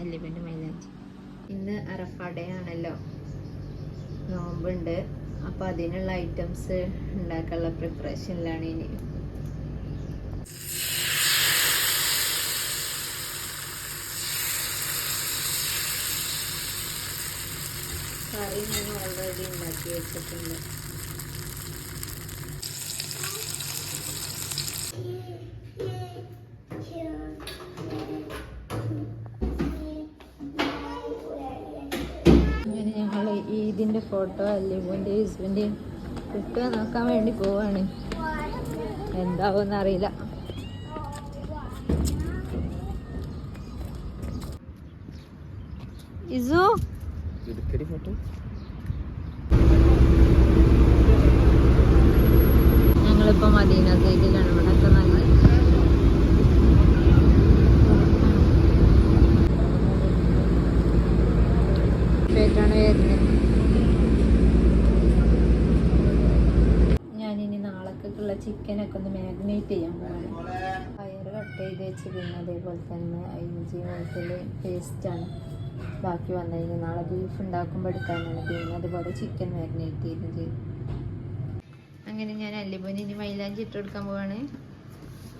അല്ലിബിന്റെ മൈലാഞ്ചി. ഇന്ന് അറഫാഡേ ആണല്ലോ. നോമ്പുണ്ട്. അപ്പൊ അതിനുള്ള ഐറ്റംസ് ഉണ്ടാക്കാനുള്ള പ്രിപ്പറേഷനിലാണ് ഇനി. കറി ഞാൻ ഓൾറെഡി ഉണ്ടാക്കി വെച്ചിട്ടുണ്ട്. അങ്ങനെ ഞങ്ങൾ ഈദിന്റെ ഫോട്ടോ അല്ലിബിന്റെ ഹസ്ബൻഡെയും കിട്ടുക നോക്കാൻ വേണ്ടി പോവാണ്. എന്താവുമെന്ന് അറിയില്ല. ഇസു? എടുക്കടി ഫോട്ടോ ഞങ്ങളിപ്പോ മദീന സൈഡിലാണ് ഇവിടെയൊക്കെ നല്ല ാണ് വരുന്നത്. ഞാനിനി നാളേക്കുള്ള ചിക്കനൊക്കെ ഒന്ന് മാഗ്നേറ്റ് ചെയ്യാൻ പോവാണ്. പയർ കട്ട് ചെയ്ത് വെച്ച് പിന്നെ അതേപോലെ തന്നെ ഇഞ്ചി വെളുത്തുള്ളി പേസ്റ്റാണ് ബാക്കി വന്നതിന് നാളെ ബീഫ് ഉണ്ടാക്കുമ്പോൾ എടുക്കാനാണ് പിന്നെ അതുപോലെ ചിക്കൻ മാഗ്നേറ്റ് ചെയ്തും അങ്ങനെ ഞാൻ അല്ലിപ്പോ ഇനി മൈലാഞ്ചി ഇട്ട് കൊടുക്കാൻ പോവാണ്.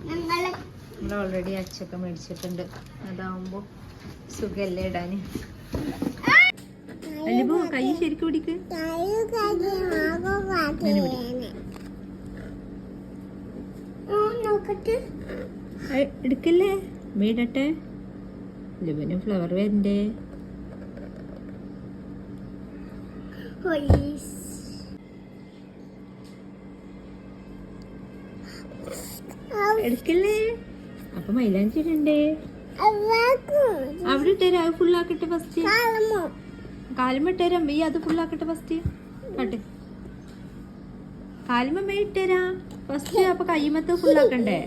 നമ്മൾ ഓൾറെഡി അച്ചൊക്കെ മേടിച്ചിട്ടുണ്ട്. അതാവുമ്പോ സുഖല്ലേ ഇടാന്. അല്ലിബോ കൈ ശരിക്കും പിടിക്ക്. എടുക്കല്ലേ? വീടട്ടെ അല്ലിബോന് ഫ്ലവർ വരണ്ടേ? പോലീസ് എടുക്കല്ലേ? അപ്പൊ മൈലാഞ്ചി ഇടണ്ടേ? അവിടെ ഇട്ടേരാ അത് ഫുള്ളാക്കട്ടെ ഫസ്റ്റ് കാലമോ കാലുമ്പ ഇട്ടേരാം വെയ്യ അത് ഫുള്ളാക്കട്ടെ ഫസ്റ്റ് കട്ടെ. കാലുമ്പ ഇട്ടേരാ? ഫസ്റ്റ് അപ്പൊ കയ്യുമത്ത് ഫുള്ളാക്കണ്ടേ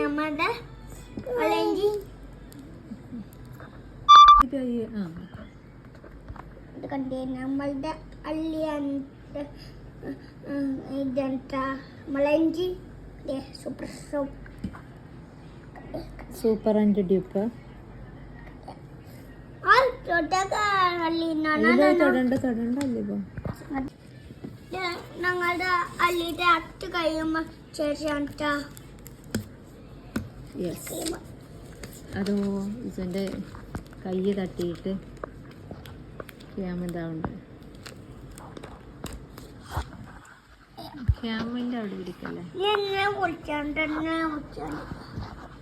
നമ്മുടെ നമ്മളുടെ അള്ളിയാണ് ఇదంతా మలంజి సూపర్ సూప్ సూపర్ అంటే డ్యూపర్ തൊടണ്ട തൊടണ്ട അല്ലിപ്പോ ഞങ്ങളുടെ അല്ലിയുടെ അത്ത് കഴിയുമ്പോ ചേർച്ച അതോ ഇസന്റെ കൈ തട്ടിയിട്ട് ക്യാമ ഇതാവുണ്ട് ക്യാമിന്റെ അവിടെ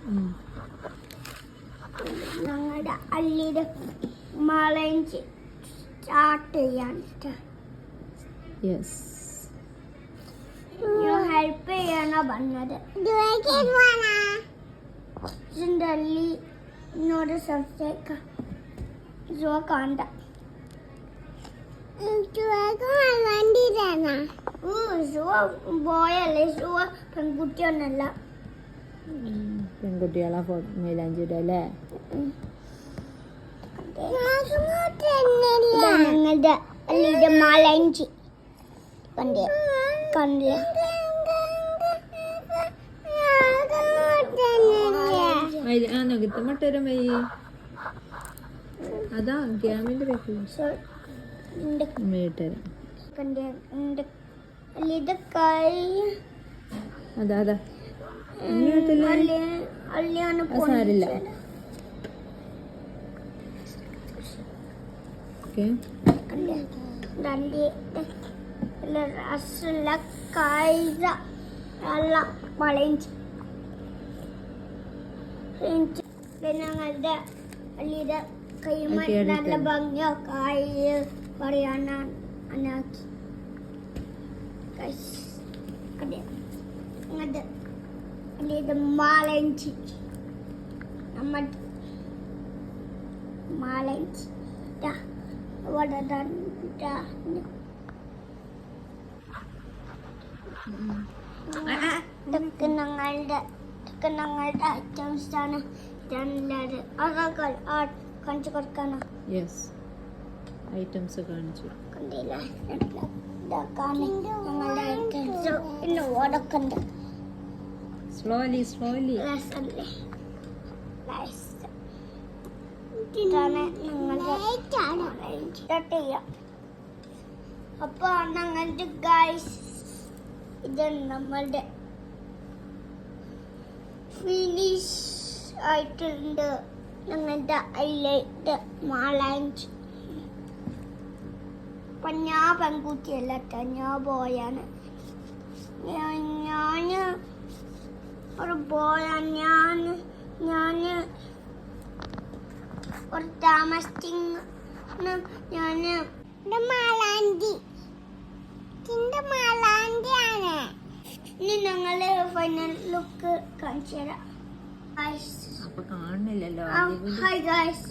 ഉം. ഞങ്ങളുടെ അല്ലിയുടെ മലഞ്ചി സ്റ്റാർട്ട് ചെയ്യാൻ യെസ് ഹെൽപ്പ് ചെയ്യാനാ പറഞ്ഞത്. ഇതിന്റെ അല്ലി എന്നോട് സംസാരിക്കാം ജോ കണ്ട. ബോയല്ലേ ഷോ പെൺകുട്ടിയൊന്നല്ല പെൺകുട്ടികളെ മൈലാഞ്ചിയുടെ അല്ലേ? ഞങ്ങളുടെ അല്ലിയുടെ മലഞ്ചി. കണ്ടേ കണ്ടില്ല? നഗത്ത് മട്ടരം വൈ. അതാ ഗ്യാമിന്റെ പേര് കണ്ടേ അല്ലിയുടെ കൈ. അതാ അതാ. സാരില്ല. രസമുള്ള ഞങ്ങളുടെ. നല്ല ഭംഗിയോ. കായ് പറയാനാണ് അനാക്കി. അങ്ങോട്ട് അള്ളിയുടെ മാലഞ്ചി. നമ്മുടെ മാലഞ്ചി ഇവിടെ ഇതൊക്കെ ഞങ്ങളുടെ ഇതൊക്കെ ഞങ്ങളുടെ ഐറ്റംസ് ആണ്. രണ്ടത് അതൊക്കെ കാണിച്ചു കൊടുക്കാനോ. യെസ് ഐറ്റംസ് കാണിച്ചു. സ്ലോലി സ്ലോലി രസമല്ലേ രസം. ഇതാണ് ഞങ്ങളുടെ സ്റ്റാർട്ട് ചെയ്യാം. അപ്പൊ ഞങ്ങളുടെ ഗൈസ് ഇത് നമ്മളുടെ ഫിനിഷ് ആയിട്ടുണ്ട്. ഞങ്ങളുടെ ഹൈലൈറ്റ് മാളാഞ്ചി. അപ്പൊ ഞാൻ പെൺകുട്ടിയല്ല ട്ടോ ഞാൻ ബോയാണ്. ഞാൻ ഒരു ബോയാണ്. ഞാൻ ഞാൻ ഒരു താമസിക്കുന്ന ഞാൻ മാലാന്തി മാലാന്തിയാണ് ഇനി ഞങ്ങൾ ഫൈനൽ ലുക്ക് കാണിച്ചു തരാം. കാണുന്നില്ലല്ലോ ഹായ് ഗായ്സ്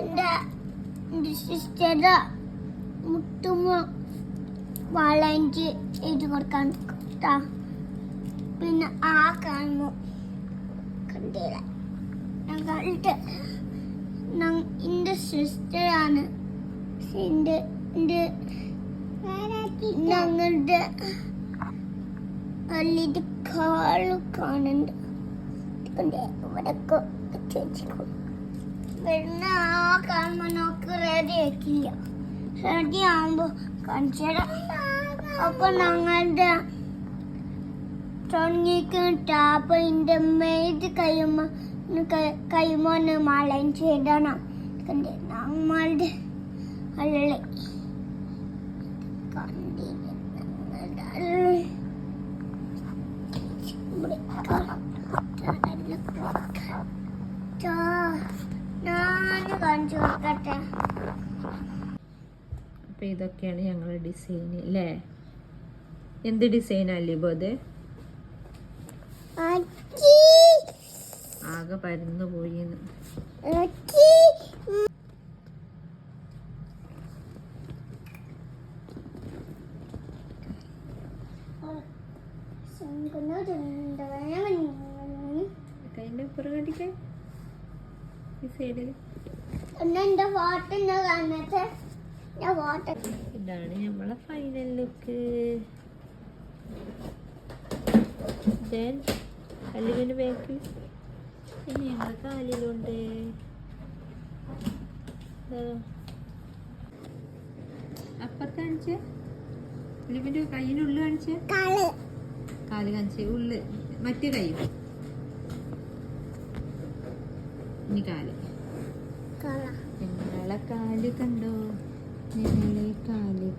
എന്റെ എന്റെ സിസ്റ്ററുടെ വളഞ്ച് എഴുതി കൊടുക്കാൻ ട്ടാ. പിന്നെ ആ കാണുന്നു. കണ്ടില്ല. ഞങ്ങളുടെ എന്റെ സിസ്റ്ററാണ് എന്റെ എന്റെ ഞങ്ങളുടെ വലിയ കാൾ കാണുന്നുണ്ട്. ഇവിടെ വരുന്ന ആ കാണുമ്പോ നമുക്ക് റെഡി ആക്കില്ല. റെഡി ആവുമ്പോ കാണിച്ചുതരാം അപ്പൊ ഞങ്ങളുടെ തുടങ്ങിക്കുന്ന ടാപ്പ് ഇതിന്റെ മേത് കഴിയുമ്പോ കഴിയുമ്പോന്ന് മലയും ചെയ്തണം നമ്മളുടെ കാണാം ഞാൻ കാണിച്ചു കൊടുക്കട്ടെ അപ്പൊ ഇതൊക്കെയാണ് ഞങ്ങളുടെ ഡിസൈൻ അല്ലേ എന്ത് ഡിസൈനല്ലേ അല്ലീബോ അത് ആകെ പരന്നു പോയി. കൈന്റെ പുറം കടിക്കേ ഈ സൈഡിൽ എന്നാ ഫോട്ടോ ഫോട്ടോ ഇതാണ് നമ്മളെ ഫൈനൽ ലുക്ക് ദെൻ അല്ലുവിന്റെ ബാക്ക് പിന്നെ ഞങ്ങളെ കാലിലുണ്ട്. അപ്പുറത്ത് കാണിച്ച്? അല്ലുവിന്റെ കയ്യിന്റെ ഉള്ളു കാണിച്ച്? കാൽ. കാണിച്ചേ. ഉള്ളു. മറ്റേ കൈ. ഇനി കാൽ. കള. കാൽ കണ്ടോ?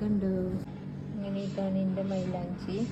കണ്ടോ? ഇങ്ങനെ ഇതാണ് എന്റെ മൈലാഞ്ചി.